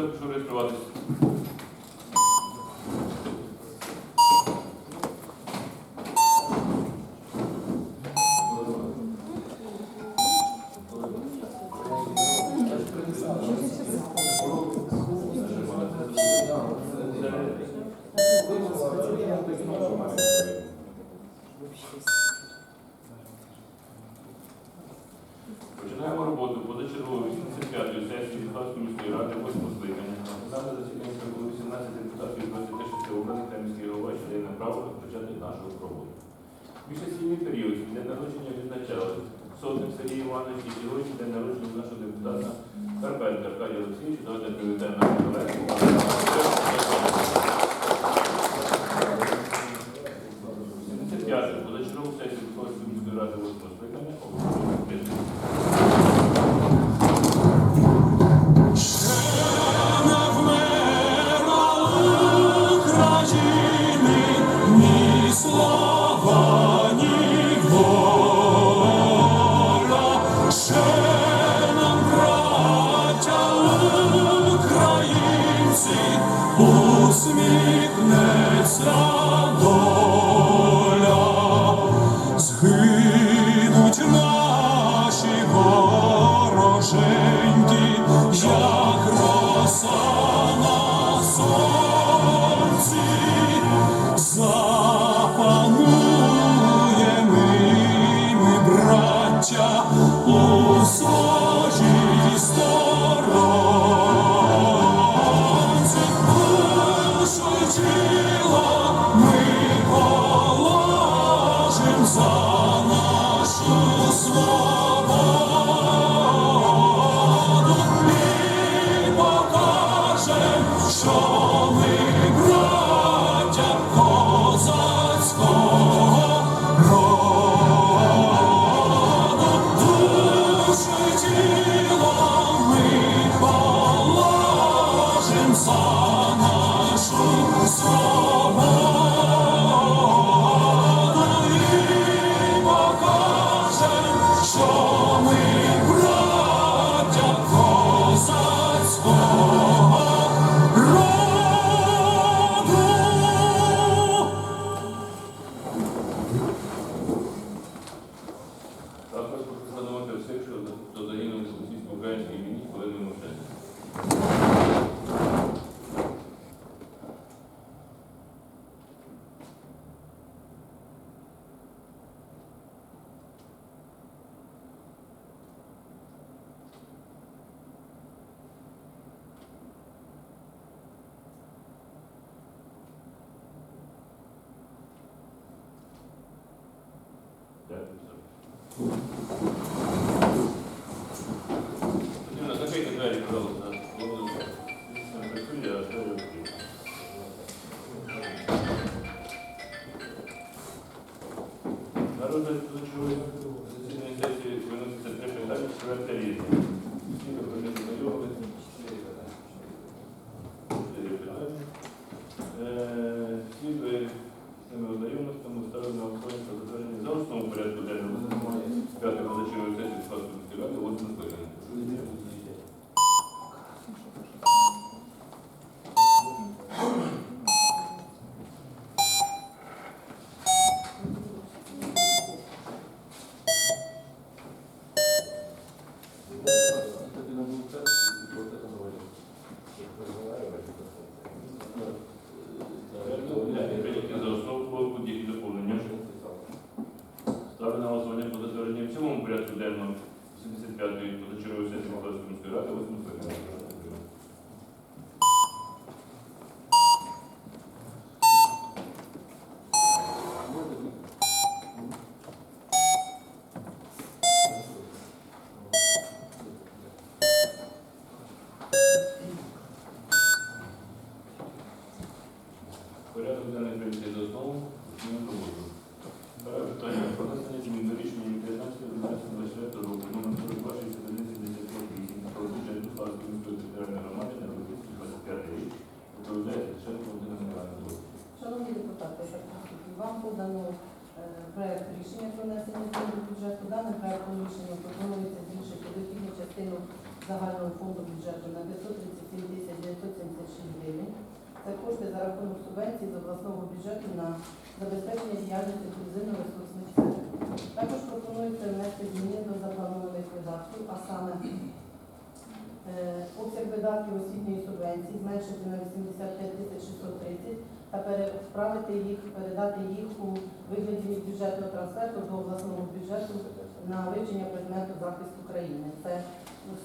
можете зареєструватися. нашого проводу. Міжсесійний період для народження відзначали сотник Сергій Іванович і сьогодні для народження нашого депутата Карпенка Аркадія Олексійовича. Давайте привітаємо нашу колегу. Позачергову сесію Сумської ради восьмого скликання. Ми положим за нашу свободу. Народний 75-ї позачергової сесії Молдавської міської ради 8 скликання. Субвенцій з обласного бюджету на забезпечення діяльності інклюзивно-ресурсних центрів. Також пропонується внести зміни до запланованих видатків, а саме е, обсяг видатків освітньої субвенції зменшити на 85 тисяч 630 та переправити їх, передати їх у вигляді бюджетного трансферту до обласного бюджету на вивчення предмету захист України. Це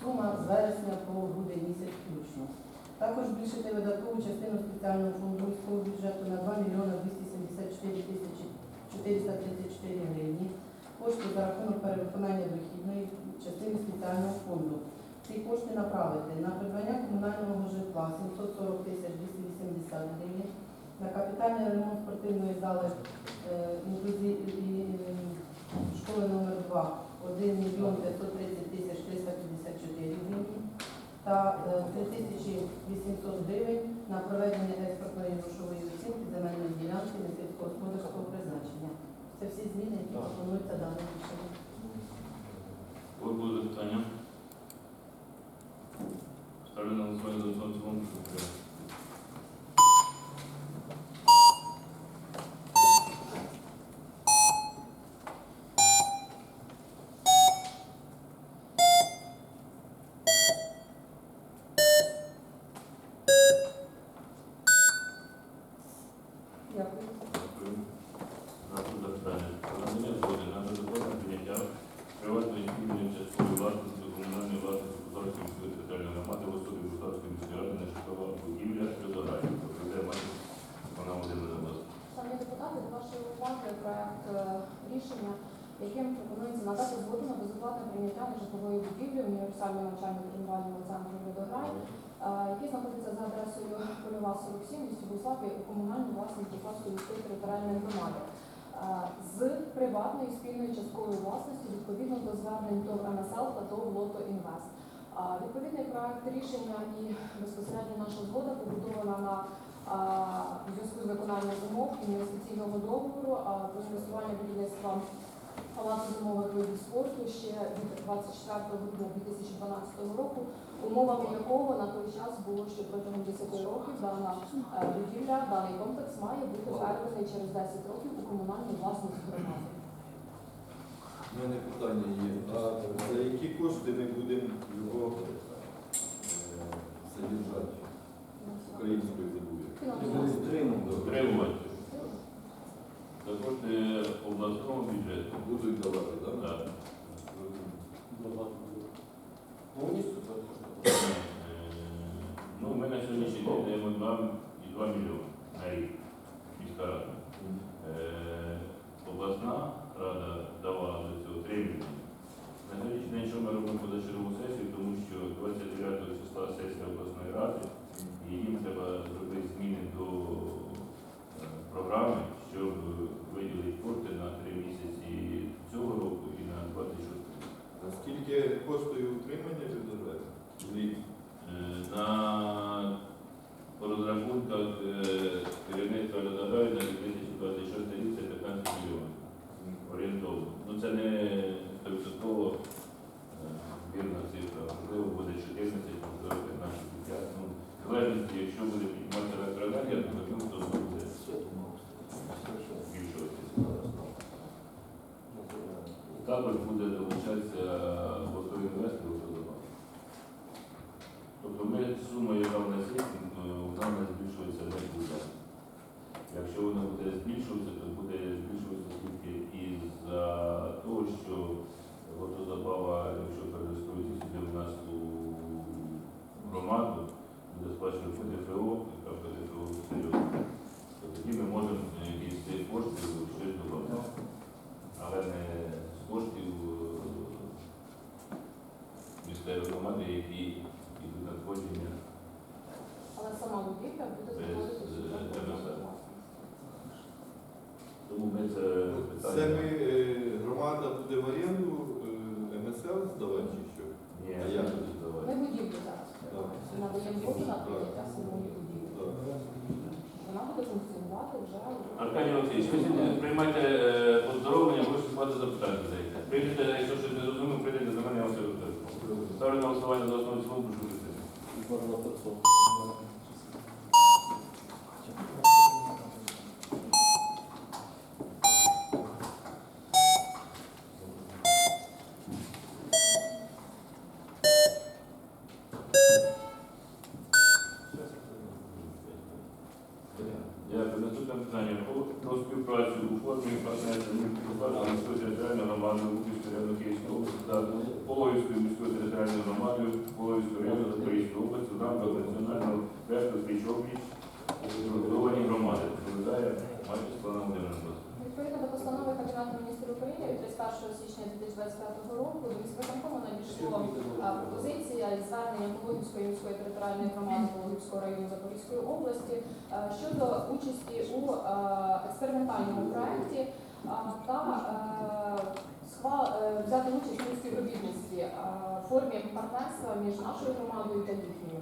сума з вересня по грудень місяць включно. Також збільшити видаткову частину спеціального фонду міського бюджету на 2 мільйони 274 тисячі 434 гривні. Кошти за рахунок перевиконання дохідної частини спеціального фонду. Ці кошти направити на придбання комунального житла 740 тисяч 280 гривень, на капітальний ремонт спортивної зали е, інклюзі- і- і- школи номер 2 1 мільйон 530 тисяч 354 гривні та е, 3 тисячі 800 гривень на проведення експортної грошової оцінки земельної ділянки на сільськогосподарського призначення. Це всі зміни, які пропонуються даним рішенням. Коли буде 기억합니다. 47 місті Буславі у комунальній власності Буславської міської територіальної громади з приватної спільної часткової власності відповідно до звернень ТОВ МСЛ та ТОВ Лото Інвест. Відповідний проект рішення і безпосередньо наша згода побудована на зв'язку з виконанням умов інвестиційного договору про скасування будівництва палацу зимових видів спорту ще від 24 грудня 2012 року, умовами якого на той час було, що протягом 10 років дана е, будівля, даний комплекс має бути переданий через 10 років у комунальну власність громади. У мене питання є. А за які кошти ми будемо його содержати українською забув? Фінансування. За кошти обласного бюджету. Будуть давати, так? Так. Е, Ну, ми на сьогоднішній день даємо 2 мільйони на рік. Скільки коштує утримання бюджету? Рік. Е, На розрахунках е, керівництва Льодограю на 2026 рік це 15 мільйонів орієнтовно. Ну це не 100% е, вірна цифра. Можливо, буде 14, можливо, 15, 50. Ну, в залежності, якщо буде підніматися електроенергія, то можливо, то буде збільшуватися. Також буде долучатися готові інвестори у Льодограю. Тобто ми сума, яка в нас є, е, вона нас збільшується не буде. Якщо вона буде збільшуватися, то буде збільшуватися тільки із-за того, що водозабава, якщо перереєструється сюди в нас у громаду, буде сплачувати ПДФО, яка ПДФО серйозна, то тоді ми можемо е, із цих коштів щось додати. Місцевої громади, які йдуть надходження. Але сама будівля буде знаходитися е. Тому ми це питання. Це ми, е, громада буде в оренду е, МСЛ здавати чи що? Ні, А я буду здавати. Ми будівлю зараз надаємо згоду на прийняття самої будівлі. Так. Вона буде функціонувати вже Аркадій Олексійович, ви приймайте поздоровлення, ви спати запитання задаєте. Ставлю на голосування за основу Тому прошу підтримати. Дякую. Наступне питання про, про співпрацю у формі партнерства міської територіальної громади Луківської району Київської області та Пологівської міської територіальної громади Пологівської району Запорізької області в рамках національного проєкту «Свічові згуртовані громади. Відповідає Майя Світлана Володимирівна. Відповідно до постанови Кабінету міністрів України від 31 січня 2025 року до міськвиконкому надійшло пропозиція із зверненням Пологівської міської територіальної громади Пологівського району Запорізької області щодо участі у експериментальному проєкті та взяти участь у співробітництві а, в формі партнерства між нашою громадою та їхньою.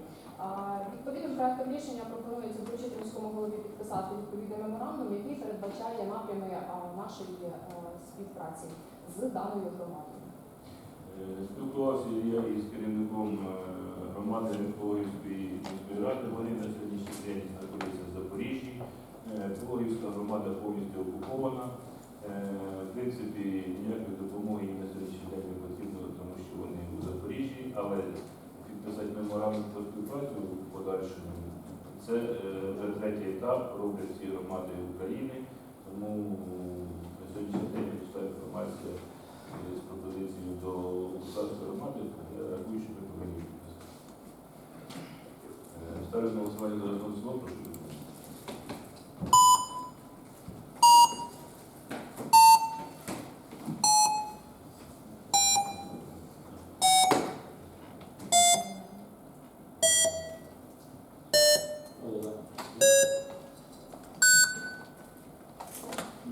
Відповідним проектом рішення пропонується доручити міському голові підписати відповідний меморандум, який передбачає напрями нашої е, співпраці з даною громадою. Е, Спілкувався я із керівником е, громади Пологівської міської ради. Вони на сьогоднішній день знаходяться в Запоріжжі. Е, Пологівська громада повністю окупована. Е, В принципі, ніякої допомоги їм на сьогоднішній день не потрібно, тому що вони у Запоріжжі, але підписати меморандум про співпрацю в подальшому. Це е, вже третій етап роблять ці громади України, тому на сьогоднішній день пішла інформація з пропозицією до депутатської громади, я рахую, що ми повинні підписати. Е, Ставлю голосування за основу прошу підтримати.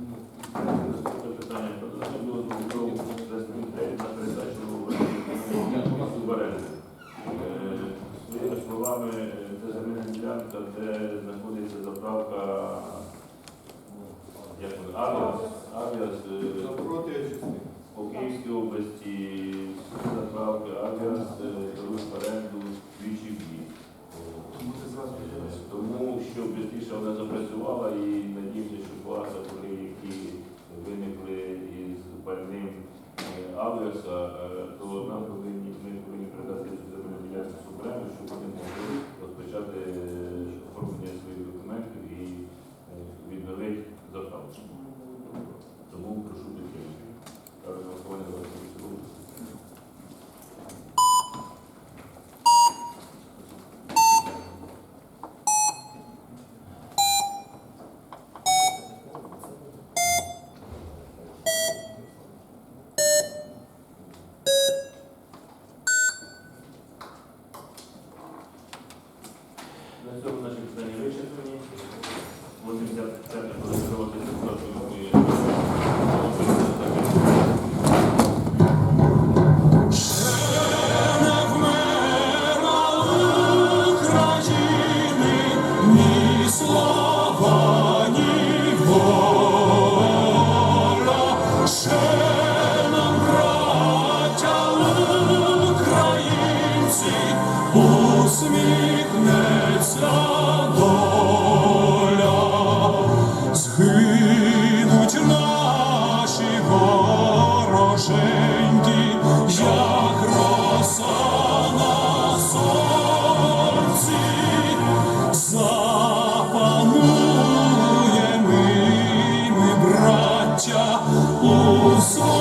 Наступне питання. Про надання дозволу про кредит на передачу в оренду. Е, Словами, е, це земельна ділянка, де знаходиться заправка як вона, авіас, авіас е, по Київській області, заправки авіас, е, беруть в оренду двічі в. Е, Тому що швидше вона запрацювала і надіємося, що багато коли які виникли із пальним е, авіаса, е, то нам 家无所